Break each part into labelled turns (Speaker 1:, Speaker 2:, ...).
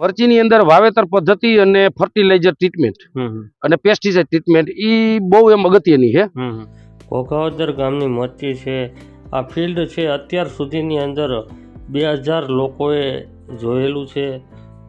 Speaker 1: મરચીની અંદર વાવેતર પદ્ધતિ અને ફર્ટિલાઇઝર ટ્રીટમેન્ટ અને પેસ્ટિસાઇડ ટ્રીટમેન્ટ એ બહુ એમ અગત્યની છે.
Speaker 2: ઘોઘાવદર ગામની મરચી છે. આ ફિલ્ડ છે અત્યાર સુધીની અંદર બે હજાર લોકોએ જોયેલું છે.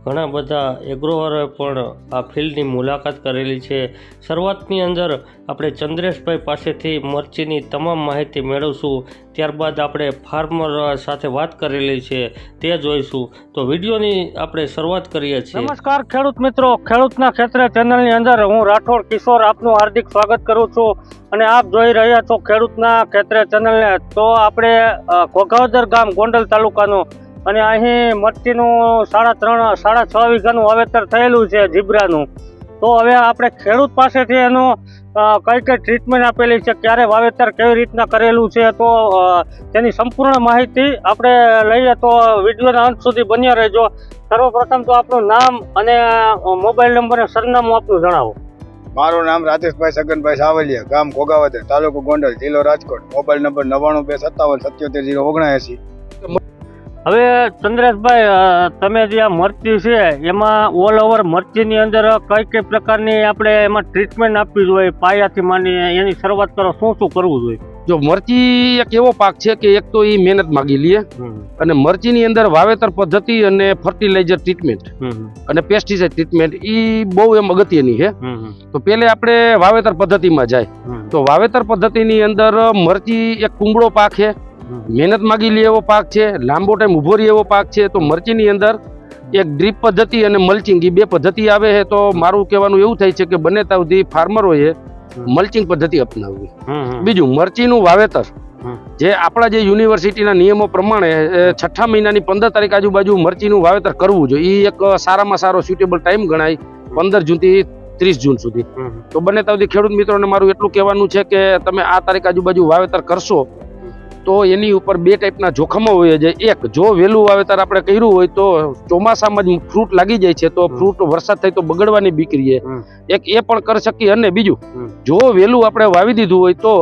Speaker 2: ઘણા બધા એગ્રોવરોએ પણ આ ફિલ્ડની મુલાકાત કરેલી છે. શરૂઆતની અંદર આપણે ચંદ્રેશભાઈ પાસેથી મરચીની તમામ માહિતી મેળવશું. ત્યારબાદ આપણે ફાર્મર સાથે વાત કરેલી છે, તે જોઈશું. તો વિડીયોની આપણે શરૂઆત કરીએ છીએ. નમસ્કાર ખેડૂત મિત્રો. ખેડૂતના ક્ષેત્રે ચેનલની અંદર હું રાઠોડ કિશોર આપનું હાર્દિક સ્વાગત કરું છું. અને આપ જોઈ રહ્યા છો ખેડૂતના ક્ષેત્રે ચેનલને. તો આપણે ઘોઘાવદર ગામ ગોંડલ તાલુકાનું અને અહીં મરચીનું સાડા ત્રણ, સાડા છ વીઘાનું વાવેતર થયેલું છે જીબ્રાનું. તો હવે આપણે ખેડૂત પાસેથી એનું કઈ કઈ ટ્રીટમેન્ટ આપેલી છે, ક્યારે વાવેતર કેવી રીતના કરેલું છે, તો તેની સંપૂર્ણ માહિતી આપણે લઈએ તો વિડીયોના અંત સુધી બન્યા રહેજો. સર્વપ્રથમ તો આપનું નામ અને મોબાઈલ નંબર અને સરનામું આપનું જણાવો.
Speaker 3: મારું નામ રાજેશભાઈ સગનભાઈ સાવલિયા, ગામ કોગાવદર તાલુકો ગોંડલ, જિલ્લો રાજકોટ. મોબાઈલ નંબર નવ્વાણું બે સત્તાવન સત્યોતેર જીરો ઓગણએંસી.
Speaker 2: હવે ચંદ્રેશભાઈ તમે જે આ મરચી છે એમાં ઓલ ઓવર મરચીની અંદર કઈ કઈ પ્રકારની આપણે એમાં ટ્રીટમેન્ટ આપવી જોઈએ? પાયાથી માની એની શરૂઆત કરો શું શું કરવું જોઈએ?
Speaker 1: જો મરચી એક એવો પાક છે કે એક તો એ મહેનત માગી લે અને મરચીની અંદર વાવેતર પદ્ધતિ અને ફર્ટિલાઇઝર ટ્રીટમેન્ટ અને પેસ્ટિસાઇડ ટ્રીટમેન્ટ એ બહુ એમ અગત્યની છે. તો પેલે આપણે વાવેતર પદ્ધતિમાં જાય. તો વાવેતર પદ્ધતિની અંદર મરચી એક કુંબળો પાક છે. મહેનત માગી લે એવો પાક છે લાંબો ટાઈમ ઊભો રહે એવો પાક છે તો મરચીની અંદર એક ડ્રીપ પદ્ધતિ અને મલ્ચિંગ એ બે પદ્ધતિ આવે છે તો મારું કહેવાનું એવું થાય છે કે બને ત્યાં સુધી ફાર્મરોએ મલ્ચિંગ પદ્ધતિ અપનાવવી. બીજું મરચીનું વાવેતર. જે આપણા જે યુનિવર્સિટીના નિયમો પ્રમાણે છઠ્ઠા મહિનાની પંદર તારીખ આજુબાજુ મરચીનું વાવેતર કરવું જોઈએ. એ એક સારામાં સારો સ્યુટેબલ ટાઈમ ગણાય પંદર જૂનથી ત્રીસ જૂન સુધી. તો બને ત્યાં સુધી ખેડૂત મિત્રોને મારું એટલું કહેવાનું છે કે તમે આ તારીખ આજુબાજુ વાવેતર કરશો તો એની ઉપર બે ટાઈપના જોખમો હોય છે. એક જો વહેલું વાવેતર આપણે કર્યું હોય તો ચોમાસામાં જ ફ્રૂટ લાગી જાય છે તો ફ્રૂટ વરસાદ થાય તો બગડવાની બીક રહીએ એક એ પણ કરી શકીએ અને બીજું જો વહેલું આપણે વાવી દીધું હોય તો.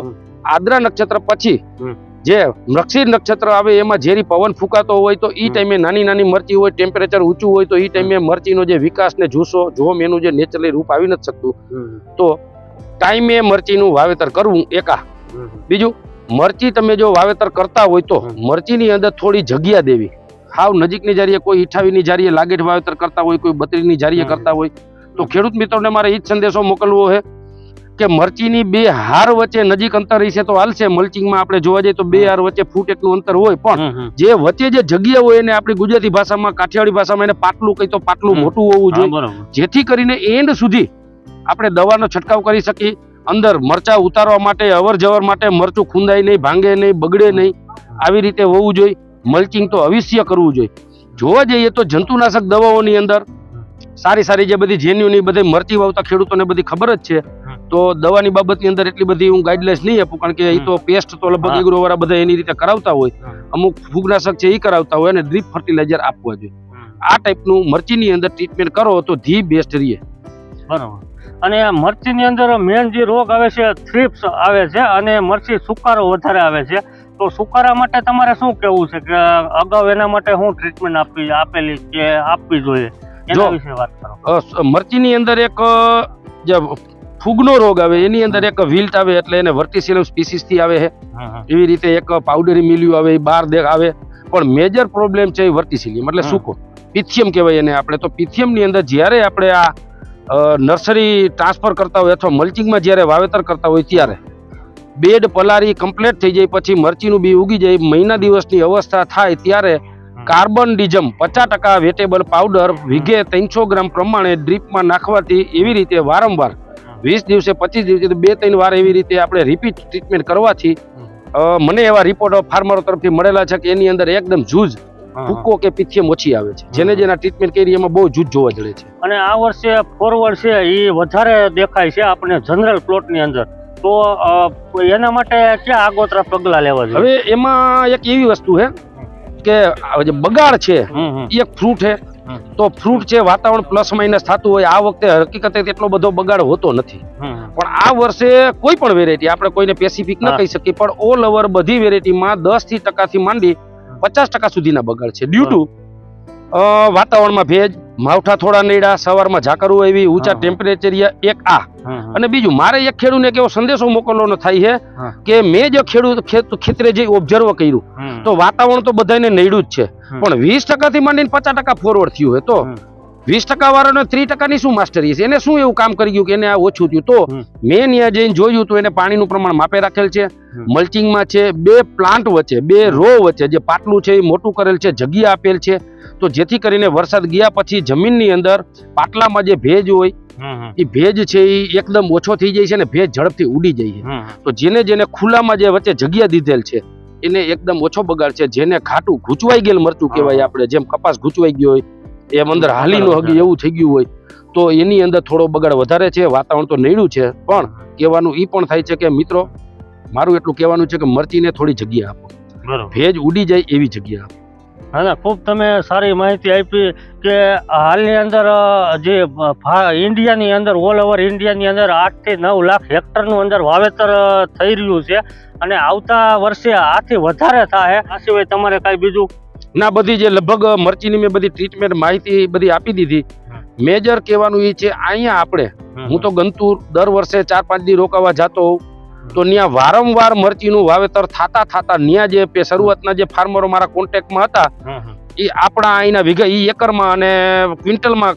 Speaker 1: આદ્રા નક્ષત્ર પછી જે નક્ષીર નક્ષત્ર આવે એમાં ઝેરી પવન ફૂંકાતો હોય તો એ ટાઈમે નાની નાની મરચી હોય ટેમ્પરેચર ઊંચું હોય તો એ ટાઈમે મરચીનો જે વિકાસ ને જુસો જોમ એનું જે નેચરલી રૂપ આવી નથી શકતું તો ટાઈમે મરચીનું વાવેતર કરવું એકા. બીજું? મરચી તમે જો વાવેતર કરતા હોય તો મરચીની અંદર થોડી જગ્યા દેવી. હાવ નજીકની જારીએ કોઈ ઈઠાવીની જારીએ લાગેઠ વાવેતર કરતા હોય કોઈ બત્રીની જારીએ કરતા હોય તો ખેડૂત મિત્રોને મારે એ જ સંદેશો મોકલવો છે કે મરચીની બે હાર વચ્ચે નજીક અંતર રહેશે તો હાલશે. મલ્ચિંગમાં આપણે જોવા જઈએ તો બે હાર વચ્ચે ફૂટ એટલું અંતર હોય પણ જે વચ્ચે જે જગ્યા હોય એને આપણી ગુજરાતી ભાષામાં કાઠિયાવાડી ભાષામાં એને પાટલું કહી તો પાટલું મોટું હોવું જોઈએ. જેથી કરીને એન્ડ સુધી આપણે દવાનો છંટકાવ કરી શકીએ. અંદર મરચા ઉતારવા માટે અવર જવર માટે મરચું ખૂંદાય નહીં ભાંગે નહીં બગડે નહીં. આવી રીતે હોવું જોઈએ. મલ્ચિંગ તો અવશ્ય કરવું જોઈએ. જોવા જઈએ તો જંતુનાશક દવાઓની અંદર સારી સારી જે બધી જેન્યુની બધી મરચી વાવતા ખેડૂતોને બધી ખબર જ છે. તો દવાની બાબતની અંદર એટલી બધી હું ગાઈડલાઇન્સ નહીં આપું કારણ કે એ તો પેસ્ટ તો લગભગ
Speaker 2: હા.
Speaker 1: બધા એની રીતે કરાવતા હોય. અમુક ફૂગનાશક છે એ કરાવતા હોય અને ડ્રીપ ફર્ટિલાઇઝર આપવા જોઈએ. આ ટાઈપનું મરચીની અંદર ટ્રીટમેન્ટ કરો તો ધી બેસ્ટ રહીએ
Speaker 2: બરોબર. અને આ મરચીની અંદર મેન જે રોગ આવે છે થ્રિપ્સ આવે છે અને મરચી સુકારો વધારે આવે છે. તો સુકારા માટે તમારે શું કેવું છે? કે અગાઉ એના માટે શું ટ્રીટમેન્ટ આપવી આપેલી કે આપવી જોઈએ? એના વિશે વાત કરો.
Speaker 1: મરચીની અંદર એક જે ફૂગનો રોગ આવે એની અંદર એક વિલ્ટ આવે એટલે એને વર્ટિસિલમ સ્પીસીસથી આવે છે. એવી રીતે એક પાવડરી મિલ્યુ આવે એ બાર દેખ આવે. પણ મેજર પ્રોબ્લેમ છે એ વર્ટિસિલિયમ એટલે. સૂકો. પિથિયમ કહેવાય એને આપણે. તો પિથિયમની અંદર જ્યારે આપણે આ નર્સરી ટ્રાન્સફર કરતા હોય અથવા મલ્ચિંગમાં જ્યારે વાવેતર કરતા હોય ત્યારે બેડ પલારી કમ્પ્લીટ થઈ જાય પછી મરચીનું બી ઉગી જાય મહિના દિવસની અવસ્થા થાય ત્યારે કાર્બન ડિઝમ પચાસ ટકા વેટેબલ પાવડર વીઘે ત્રણસો ગ્રામ પ્રમાણે ડ્રીપમાં નાખવાથી એવી રીતે વારંવાર વીસ દિવસે પચીસ દિવસે બે ત્રણ વાર એવી રીતે આપણે રિપીટ ટ્રીટમેન્ટ કરવાથી મને એવા રિપોર્ટ ફાર્મરો તરફથી મળેલા છે કે એની અંદર એકદમ જૂજ ફૂકો કે પિથિયમ ઓછી આવે છે. જેને જેના ટ્રીટમેન્ટ કરી એમાં બહુ જૂજ જોવા જડે છે.
Speaker 2: અને આ વર્ષે ફોરવર્ડ છે એ વધારે દેખાય છે આપણે જનરલ પ્લોટની અંદર. તો એના માટે ક્યાં આગોતરા પગલાં લેવા જોઈએ?
Speaker 1: હવે એમાં એક એવી વસ્તુ છે કે બગાડ છે. એ એક ફ્રૂટ છે. તો ફ્રૂટ છે વાતાવરણ પ્લસ માઇનસ થતું હોય આ વખતે હકીકતે એટલો બધો બગાડ હોતો નથી. પણ આ વર્ષે કોઈ પણ વેરાયટી આપણે કોઈને પેસિફિક ન. કહી શકીએ પણ ઓલ ઓવર બધી વેરાયટીમાં દસથી ટકાથી માંડી પચાસ ટકા સુધીના બગાડ છે. ડ્યુ ટુ વાતાવરણમાં ભેજ માવઠા થોડા નેડા સવારમાં ઝાકરું એવી ઊંચા ટેમ્પરેચર એક આ. અને બીજું મારે એક ખેડૂતને કેવો સંદેશો મોકલવાનો થાય છે કે મેં જે ખેડૂત ખેતરે જે ઓબ્ઝર્વ કર્યું તો વાતાવરણ તો બધાને નડ્યું જ છે. પણ વીસ ટકાથી માંડીને પચાસ ટકા ફોરવર્ડ થયું હોય તો. વીસ ટકા વાળાને ત્રીસ ટકાની શું માસ્ટરી છે? એને શું એવું કામ કરી ગયું કે એને આ ઓછું થયું? તો. મેં ત્યાં જઈને જોયું તો એને પાણીનું પ્રમાણ માપે રાખેલ છે. મલ્ચિંગમાં છે બે પ્લાન્ટ વચ્ચે બે રો વચ્ચે જે પાટલું છે એ મોટું કરેલ છે જગ્યા આપેલ છે. તો જેથી કરીને વરસાદ ગયા પછી જમીનની અંદર પાટલામાં જે ભેજ હોય. એ ભેજ છે એ એકદમ ઓછો થઈ જાય છે ને ભેજ ઝડપથી ઉડી જાય છે. તો જેને જેને ખુલ્લામાં જે વચ્ચે જગ્યા દીધેલ છે એને એકદમ ઓછો બગાડ છે. જેને ઘાટું ઘૂંચવાઈ ગયેલ મરચું કહેવાય આપણે જેમ કપાસ ઘૂંચવાઈ ગયો હોય એમ અંદર હાલી નો હગી એવું થઈ ગયું હોય તો એની અંદર થોડો બગાડ વધારે છે વાતાવરણ તો નડ્યું છે પણ કહેવાનું એ પણ થાય છે કે મિત્રો મારું એટલું કહેવાનું છે કે મરચીને થોડી જગ્યા આપો. ભેજ ઉડી જાય એવી જગ્યા આપો.
Speaker 2: હા ખૂબ તમે સારી માહિતી આપી કે હાલની અંદર જે ઇન્ડિયાની અંદર ઓલ ઓવર ઇન્ડિયાની અંદર આઠથી નવ લાખ હેક્ટરનું અંદર વાવેતર થઈ રહ્યું છે. અને આવતા વર્ષે આથી વધારે થાય. આ સિવાય તમારે કાંઈ બીજું
Speaker 1: ના બધી જે લગભગ મરચીની મેં બધી ટ્રીટમેન્ટ માહિતી બધી આપી દીધી. મેજર કહેવાનું એ છે અહીંયા આપણે હું તો ગંતુર દર વર્ષે ચાર પાંચ દી રોકાવા જતો હોઉં. તો ત્યાં વારંવાર મરચીનું વાવેતર થતા થતા ત્યાં જે શરૂઆતના જે ફાર્મરો મારા કોન્ટેક્ટમાં હતા એ આપણા અહીંના વિઘા એ એકરમાં અને ક્વિન્ટલમાં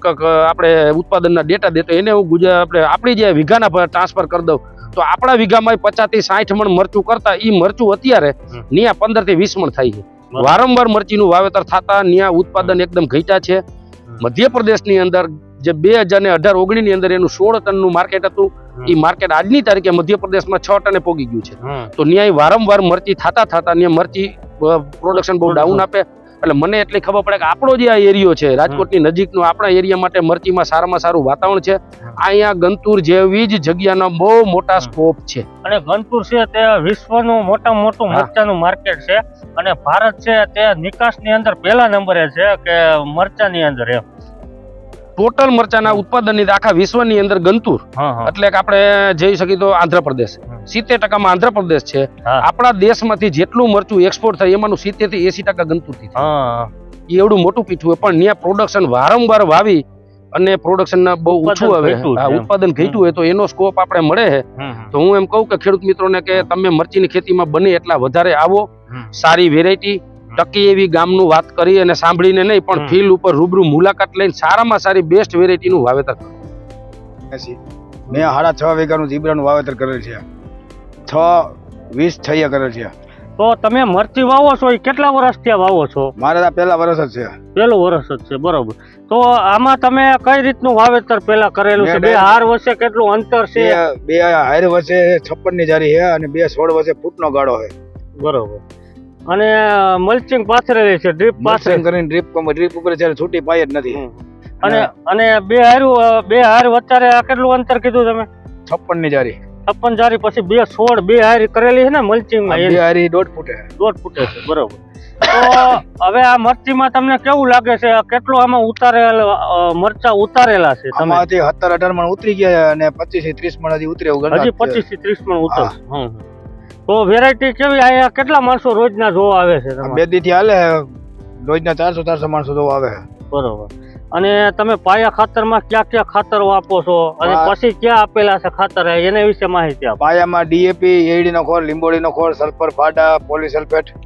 Speaker 1: આપણે ઉત્પાદનના ડેટા દેતો એને હું ગુજરાત આપણે આપણી જે વીઘાના ટ્રાન્સફર કરી દઉં. તો આપણા વીઘામાં પચાસથી સાઠ મણ મરચું કરતા એ મરચું અત્યારે ત્યાં પંદરથી વીસ મણ થાય છે. વારંવાર મરચીનું વાવેતર થતા ત્યાં ઉત્પાદન એકદમ ઘટ્યા છે. મધ્યપ્રદેશની અંદર જે બે હજાર ને અઢાર ઓગણીસની અંદર એનું સોળ ટનનું માર્કેટ હતું એ માર્કેટ આજની તારીખે મધ્યપ્રદેશમાં છ ટને પોગી ગયું છે. તો ન્યાય વારંવાર મરચી થતા થતા ત્યાં મરચી પ્રોડક્શન બહુ ડાઉન આપે. એટલે મને એટલી ખબર પડે કે આપણો જે આ એરિયો છે રાજકોટની નજીકનો આપણા એરિયા માટે મરચીમાં સારામાં સારું વાતાવરણ છે. અહીંયા ગંતુર જેવી જ જગ્યાનો બહુ મોટા સ્કોપ છે.
Speaker 2: અને ગંતુર છે તે વિશ્વનું મોટામાં મોટું. મરચાનું માર્કેટ છે. અને ભારત છે તે નિકાસની અંદર પહેલા નંબરે છે કે મરચાની અંદર એમ.
Speaker 1: ટોટલ મરચાના ઉત્પાદનની આખા વિશ્વની અંદર ગંતુર. એટલે કે આપણે જઈ શકીએ તો આંધ્રપ્રદેશ. સિત્તેર ટકામાં આંધ્રપ્રદેશ છે. આપણા દેશમાંથી જેટલું મરચું એક્સપોર્ટ થાય એમાંનું સિત્તેરથી એસી ટકા ગંતુરથી એ એવડું મોટું પીઠું પણ ત્યાં પ્રોડક્શન વારંવાર વાવી અને પ્રોડક્શન બહુ ઓછું આવે. ઉત્પાદન ઘટ્યું હોય તો એનો સ્કોપ આપણે મળે છે. તો હું એમ કહું કે ખેડૂત મિત્રોને કે તમે મરચીની ખેતીમાં બને એટલા વધારે આવો. સારી વેરાયટી ટકી એવી ગામનું વાત કરી અને સાંભળીને નહીં પણ
Speaker 2: ફીલ
Speaker 1: ફિલ્ડ ઉપર રૂબરૂ મુલાકાત લઈને સારામાં સારી બેસ્ટ વેરાયટીનું વાવેતર.
Speaker 3: મેં સાડા છ વીઘાનું જીબ્રાનું વાવેતર કરેલ છે. છ વીસ છૈયા કરેલ છે.
Speaker 2: તો તમે મરચી વાવો છો એ કેટલા વર્ષ ત્યાં વાવો છો?
Speaker 3: મારે પહેલા વર્ષ જ છે.
Speaker 2: પહેલું વર્ષ જ છે બરોબર. તો આમાં તમે કઈ રીતનું વાવેતર પેલા કરેલું છે? બે હાર વર્ષે કેટલું અંતર છે?
Speaker 3: બે હાર વચ્ચે છપ્પનની જારી છે અને બે સોળ વચ્ચે ફૂટનો ગાળો છે.
Speaker 2: બરોબર. અને મલ્ચિંગ પાથરેલી છે ડ્રીપ પાથરે
Speaker 3: કરીને ડ્રીપ ડ્રીપ ઉપર જ્યારે છૂટી પાય જ નથી.
Speaker 2: અને અને બે હારું બે હાર વચ્ચે આ કેટલું અંતર કીધું તમે?
Speaker 3: છપ્પનની જારી.
Speaker 2: છપ્પન જારી પછી બે છોડ બે હારી કરેલી છે ને મલ્ચિંગમાં
Speaker 3: બે હારી દોઢ ફૂટે.
Speaker 2: દોઢ ફૂટે છે બરોબર. તો હવે આ મરચીમાં તમને કેવું લાગે છે? કેટલું આમાં ઉતારેલ મરચા ઉતારેલા છે તમે?
Speaker 3: હજી સત્તર અઢાર મણ ઉતરી ગયા અને પચીસથી ત્રીસ મણ હજી ઉતરે
Speaker 2: હજી પચીસથી ત્રીસ મણ ઉતર હમ. તો વેરાયટી કેવી? અહીંયા કેટલા માણસો રોજના જોવા આવે છે
Speaker 3: બે દી થી હાલે રોજના ચારસો ચારસો માણસો જોવા આવે.
Speaker 2: બરોબર. અને તમે પાયા ખાતરમાં ક્યાં ક્યાં ખાતરો આપો છો? અને પછી ક્યાં આપેલા છે ખાતર? એના વિશે માહિતી આપો.
Speaker 3: પાયામાં ડીએપી એડી નો ખોળ લીંબોડી નો ખોળ સલ્ફર ફાડા પોલીસલ્ફેટ.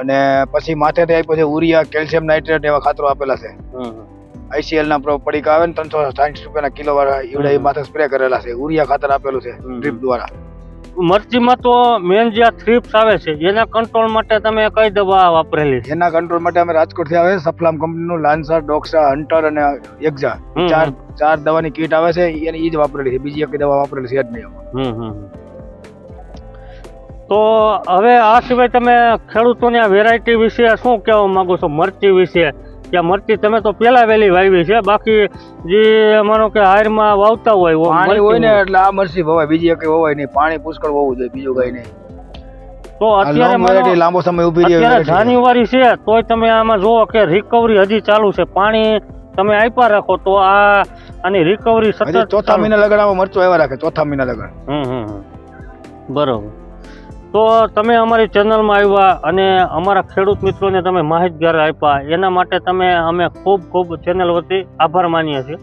Speaker 3: અને પછી માથેથી આપ્યો છે ઉરિયા કેલ્શિયમ નાઇટ્રેટ એવા ખાતરો આપેલા છે. આઈસીએલ ના પડીકા આવે ને ત્રણસો સાઠ રૂપિયાના કિલો વાળા એવડા એ માથે સ્પ્રે કરેલા છે. ઉરિયા ખાતર આપેલું છે ડ્રીપ દ્વારા.
Speaker 2: મરચીમાં તો મેન જે થ્રીપ્સ આવે છે એના કંટ્રોલ માટે તમે કઈ દવા વાપરેલી
Speaker 3: એના કંટ્રોલ માટે અમે રાજકોટથી આવે સફલામ કંપનીનું લાન્સર ડોક્સા હન્ટર અને એક્ઝા ચાર ચાર દવાની કીટ આવે છે એને એ જ વાપરેલી છે બીજી એક દવા વાપરેલી છે જ નહીં.
Speaker 2: તો હવે આ સિવાય તમે ખેડૂતોની આ વેરાયટી વિશે શું કહેવા માંગો છો? મરચી વિશે કે મરચી તમે તો પેલા વેલી વાવી છે બાકી જે માનો કે હારમાં વાવતા હોય
Speaker 3: પાણી હોય ને એટલે આ મરચી વવાય બીજી એક વવાય નહીં પાણી પુષ્કળ હોવું જોઈએ બીજું કઈ નહીં.
Speaker 2: તો અત્યારે
Speaker 3: લાંબો સમય ઊભી રહે
Speaker 2: અત્યારે જાન્યુઆરી છે તોય તમે આમાં જુઓ કે રિકવરી હજી ચાલુ છે. પાણી તમે આપ્યા રાખો તો આ આની રિકવરી સતત
Speaker 3: ચોથા મહિના લગન આમાં મરચું આવ્યા રાખે ચોથા મહિના લગન.
Speaker 2: હમ હમ હમ. બરોબર. તો તમે અમારી ચેનલમાં આવ્યા અને અમારા ખેડૂત મિત્રોને તમે માહિતગાર આપ્યા. એના માટે તમે અમે ખૂબ ખૂબ ચેનલ વતી આભાર માનીએ છીએ.